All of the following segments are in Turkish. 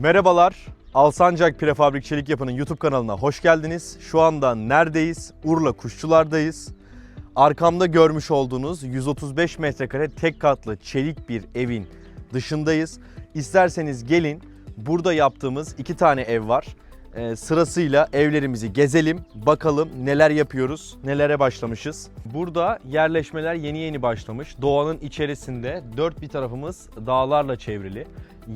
Merhabalar. Alsancak Prefabrik Çelik Yapı'nın YouTube kanalına hoş geldiniz. Şu anda neredeyiz? Urla Kuşçular'dayız. Arkamda görmüş olduğunuz 135 metrekare tek katlı çelik bir evin dışındayız. İsterseniz gelin burada yaptığımız iki tane ev var. Ee, sırasıyla evlerimizi gezelim, bakalım neler yapıyoruz, nelere başlamışız. Burada yerleşmeler yeni yeni başlamış. Doğanın içerisinde dört bir tarafımız dağlarla çevrili.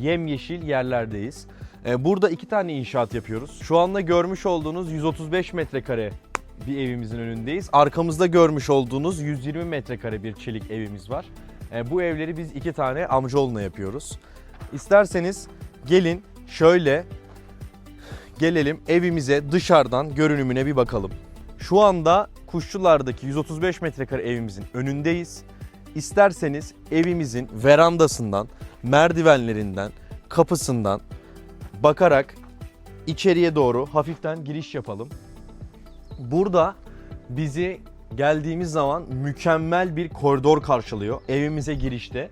Yemyeşil yerlerdeyiz. Ee, burada iki tane inşaat yapıyoruz. Şu anda görmüş olduğunuz 135 metrekare bir evimizin önündeyiz. Arkamızda görmüş olduğunuz 120 metrekare bir çelik evimiz var. Ee, bu evleri biz iki tane amcaoğluna yapıyoruz. İsterseniz gelin şöyle gelelim evimize dışarıdan görünümüne bir bakalım. Şu anda Kuşçular'daki 135 metrekare evimizin önündeyiz. İsterseniz evimizin verandasından, merdivenlerinden, kapısından bakarak içeriye doğru hafiften giriş yapalım. Burada bizi geldiğimiz zaman mükemmel bir koridor karşılıyor evimize girişte.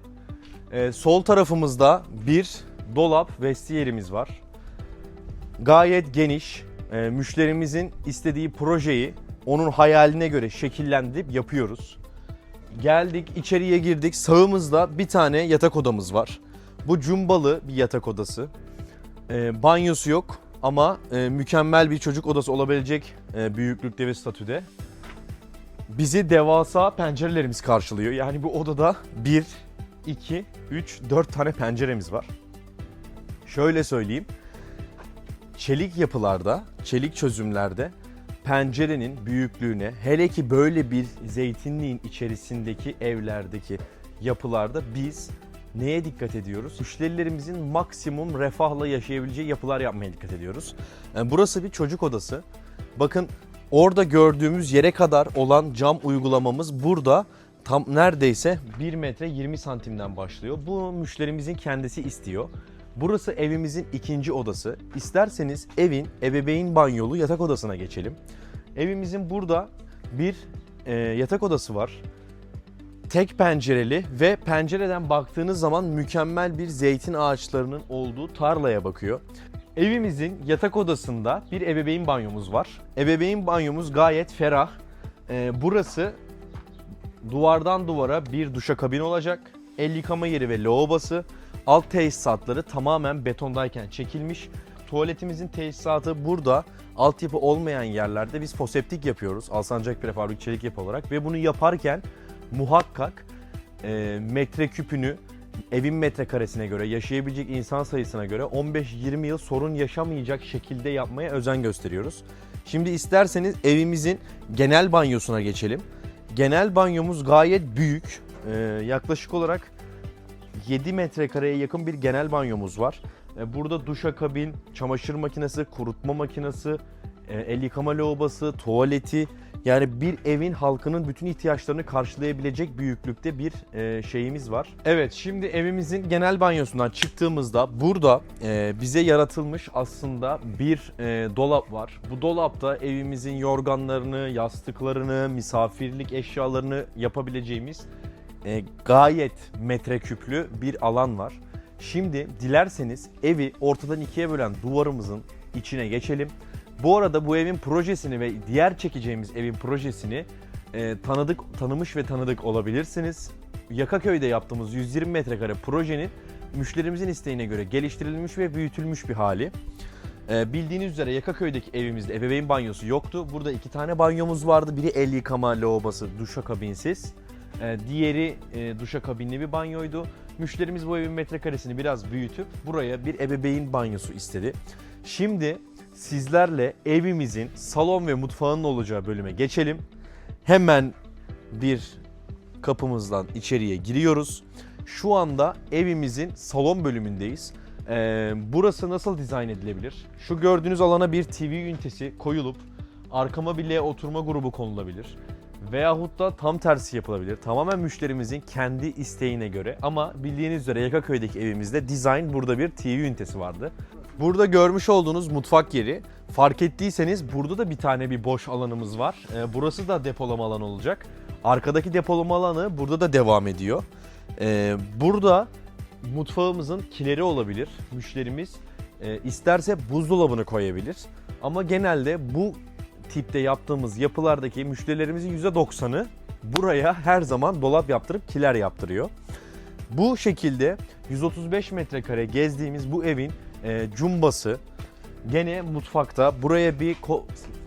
Ee, sol tarafımızda bir dolap vestiyerimiz var. Gayet geniş. Ee, müşterimizin istediği projeyi onun hayaline göre şekillendirip yapıyoruz. Geldik içeriye girdik. Sağımızda bir tane yatak odamız var. Bu cumbalı bir yatak odası. Ee, banyosu yok ama e, mükemmel bir çocuk odası olabilecek e, büyüklükte ve statüde. Bizi devasa pencerelerimiz karşılıyor. Yani bu odada 1, 2, 3, 4 tane penceremiz var. Şöyle söyleyeyim. Çelik yapılarda, çelik çözümlerde pencerenin büyüklüğüne hele ki böyle bir zeytinliğin içerisindeki evlerdeki yapılarda biz neye dikkat ediyoruz? Müşterilerimizin maksimum refahla yaşayabileceği yapılar yapmaya dikkat ediyoruz. Yani burası bir çocuk odası. Bakın orada gördüğümüz yere kadar olan cam uygulamamız burada tam neredeyse 1 metre 20 santimden başlıyor. Bu müşterimizin kendisi istiyor. Burası evimizin ikinci odası. İsterseniz evin ebeveyn banyolu yatak odasına geçelim. Evimizin burada bir e, yatak odası var tek pencereli ve pencereden baktığınız zaman mükemmel bir zeytin ağaçlarının olduğu tarlaya bakıyor. Evimizin yatak odasında bir ebeveyn banyomuz var. Ebeveyn banyomuz gayet ferah. Ee, burası duvardan duvara bir duşakabin olacak. El yıkama yeri ve lavabosu. Alt tesisatları tamamen betondayken çekilmiş. Tuvaletimizin tesisatı burada. Altyapı olmayan yerlerde biz foseptik yapıyoruz. Alsancak Prefabrik Çelik Yapı olarak ve bunu yaparken muhakkak e, metreküpünü evin metrekaresine göre, yaşayabilecek insan sayısına göre 15-20 yıl sorun yaşamayacak şekilde yapmaya özen gösteriyoruz. Şimdi isterseniz evimizin genel banyosuna geçelim. Genel banyomuz gayet büyük. E, yaklaşık olarak 7 metrekareye yakın bir genel banyomuz var. E, Burada duşakabin, çamaşır makinesi, kurutma makinesi, e, el yıkama lavabosu, tuvaleti yani bir evin halkının bütün ihtiyaçlarını karşılayabilecek büyüklükte bir e, şeyimiz var. Evet şimdi evimizin genel banyosundan çıktığımızda burada bize yaratılmış aslında bir dolap var. Bu dolapta evimizin yorganlarını, yastıklarını, misafirlik eşyalarını yapabileceğimiz e, gayet metreküplü bir alan var. Şimdi dilerseniz evi ortadan ikiye bölen duvarımızın içine geçelim. Bu arada bu evin projesini ve diğer çekeceğimiz evin projesini e, tanıdık, tanımış ve tanıdık olabilirsiniz. Yakaköy'de yaptığımız 120 metrekare projenin müşterimizin isteğine göre geliştirilmiş ve büyütülmüş bir hali. E, bildiğiniz üzere Yakaköy'deki evimizde ebeveyn banyosu yoktu. Burada iki tane banyomuz vardı. Biri el yıkama lavabosu duşakabinsiz. E, diğeri e, duşakabinli bir banyoydu. Müşterimiz bu evin metrekaresini biraz büyütüp buraya bir ebeveyn banyosu istedi. Şimdi sizlerle evimizin salon ve mutfağının olacağı bölüme geçelim. Hemen bir kapımızdan içeriye giriyoruz. Şu anda evimizin salon bölümündeyiz. Ee, burası nasıl dizayn edilebilir? Şu gördüğünüz alana bir TV ünitesi koyulup arkama bir L oturma grubu konulabilir. Veyahut da tam tersi yapılabilir. Tamamen müşterimizin kendi isteğine göre. Ama bildiğiniz üzere Yakaköy'deki evimizde dizayn burada bir TV ünitesi vardı. Burada görmüş olduğunuz mutfak yeri. Fark ettiyseniz burada da bir tane bir boş alanımız var. Ee, burası da depolama alanı olacak. Arkadaki depolama alanı burada da devam ediyor. Ee, burada mutfağımızın kileri olabilir. Müşterimiz E, isterse buzdolabını koyabilir. Ama genelde bu tipte yaptığımız yapılardaki müşterilerimizin %90'ı buraya her zaman dolap yaptırıp kiler yaptırıyor. Bu şekilde 135 metrekare gezdiğimiz bu evin e, cumbası gene mutfakta buraya bir ko-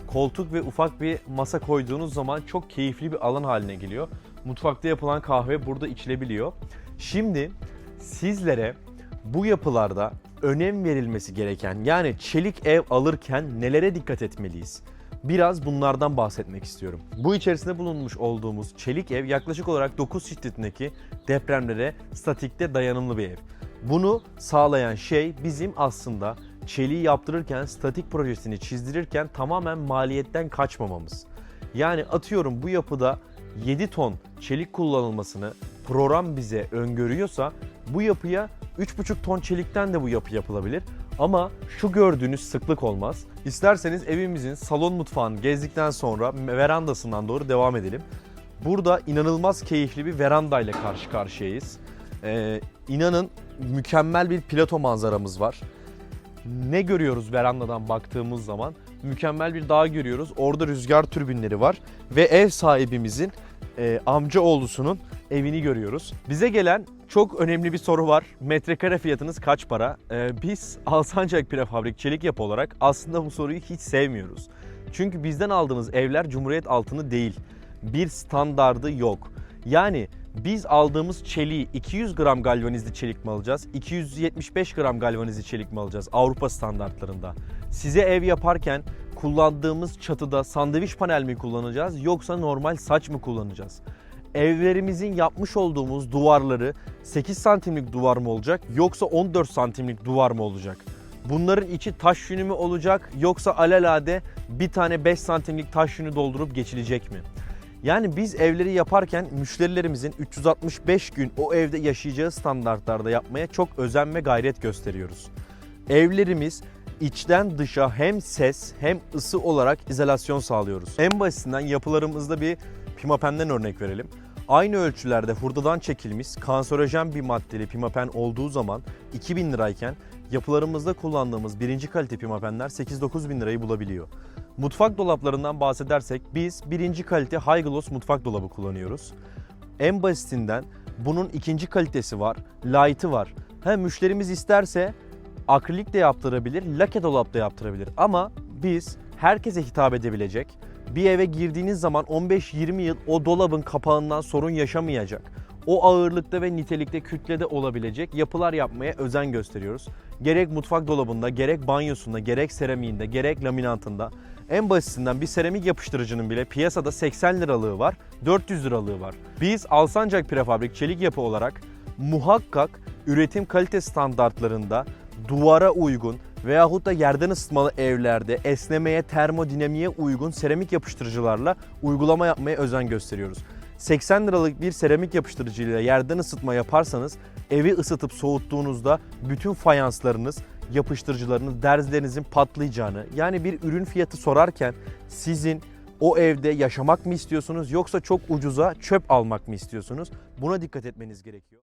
koltuk ve ufak bir masa koyduğunuz zaman çok keyifli bir alan haline geliyor. Mutfakta yapılan kahve burada içilebiliyor. Şimdi sizlere bu yapılarda önem verilmesi gereken yani çelik ev alırken nelere dikkat etmeliyiz? Biraz bunlardan bahsetmek istiyorum. Bu içerisinde bulunmuş olduğumuz çelik ev yaklaşık olarak 9 şiddetindeki depremlere statikte dayanımlı bir ev. Bunu sağlayan şey bizim aslında çeliği yaptırırken, statik projesini çizdirirken tamamen maliyetten kaçmamamız. Yani atıyorum bu yapıda 7 ton çelik kullanılmasını program bize öngörüyorsa bu yapıya 3,5 ton çelikten de bu yapı yapılabilir. Ama şu gördüğünüz sıklık olmaz. İsterseniz evimizin salon mutfağını gezdikten sonra verandasından doğru devam edelim. Burada inanılmaz keyifli bir veranda ile karşı karşıyayız. Ee, inanın mükemmel bir plato manzaramız var. Ne görüyoruz verandadan baktığımız zaman? Mükemmel bir dağ görüyoruz. Orada rüzgar türbinleri var ve ev sahibimizin e, amca oğlusunun evini görüyoruz. Bize gelen çok önemli bir soru var. Metrekare fiyatınız kaç para? Ee, biz Alsancak Prefabrik Çelik Yapı olarak aslında bu soruyu hiç sevmiyoruz. Çünkü bizden aldığınız evler Cumhuriyet altını değil. Bir standardı yok. Yani biz aldığımız çeliği 200 gram galvanizli çelik mi alacağız? 275 gram galvanizli çelik mi alacağız Avrupa standartlarında? Size ev yaparken kullandığımız çatıda sandviç panel mi kullanacağız yoksa normal saç mı kullanacağız? Evlerimizin yapmış olduğumuz duvarları 8 santimlik duvar mı olacak yoksa 14 santimlik duvar mı olacak? Bunların içi taş yünü mü olacak yoksa alelade bir tane 5 santimlik taş yünü doldurup geçilecek mi? Yani biz evleri yaparken müşterilerimizin 365 gün o evde yaşayacağı standartlarda yapmaya çok özen ve gayret gösteriyoruz. Evlerimiz içten dışa hem ses hem ısı olarak izolasyon sağlıyoruz. En basitinden yapılarımızda bir pimapen'den örnek verelim. Aynı ölçülerde hurdadan çekilmiş kanserojen bir maddeli pimapen olduğu zaman 2000 lirayken yapılarımızda kullandığımız birinci kalite pimapenler 8-9 bin lirayı bulabiliyor. Mutfak dolaplarından bahsedersek biz birinci kalite high gloss mutfak dolabı kullanıyoruz. En basitinden bunun ikinci kalitesi var, light'ı var. Hem müşterimiz isterse akrilik de yaptırabilir, lake dolap da yaptırabilir. Ama biz herkese hitap edebilecek, bir eve girdiğiniz zaman 15-20 yıl o dolabın kapağından sorun yaşamayacak. O ağırlıkta ve nitelikte kütlede olabilecek yapılar yapmaya özen gösteriyoruz. Gerek mutfak dolabında, gerek banyosunda, gerek seramiğinde, gerek laminantında. En basitinden bir seramik yapıştırıcının bile piyasada 80 liralığı var, 400 liralığı var. Biz Alsancak Prefabrik Çelik Yapı olarak muhakkak üretim kalite standartlarında duvara uygun veyahut da yerden ısıtmalı evlerde esnemeye, termodinamiğe uygun seramik yapıştırıcılarla uygulama yapmaya özen gösteriyoruz. 80 liralık bir seramik yapıştırıcıyla yerden ısıtma yaparsanız evi ısıtıp soğuttuğunuzda bütün fayanslarınız, yapıştırıcılarınız, derzlerinizin patlayacağını yani bir ürün fiyatı sorarken sizin o evde yaşamak mı istiyorsunuz yoksa çok ucuza çöp almak mı istiyorsunuz? Buna dikkat etmeniz gerekiyor.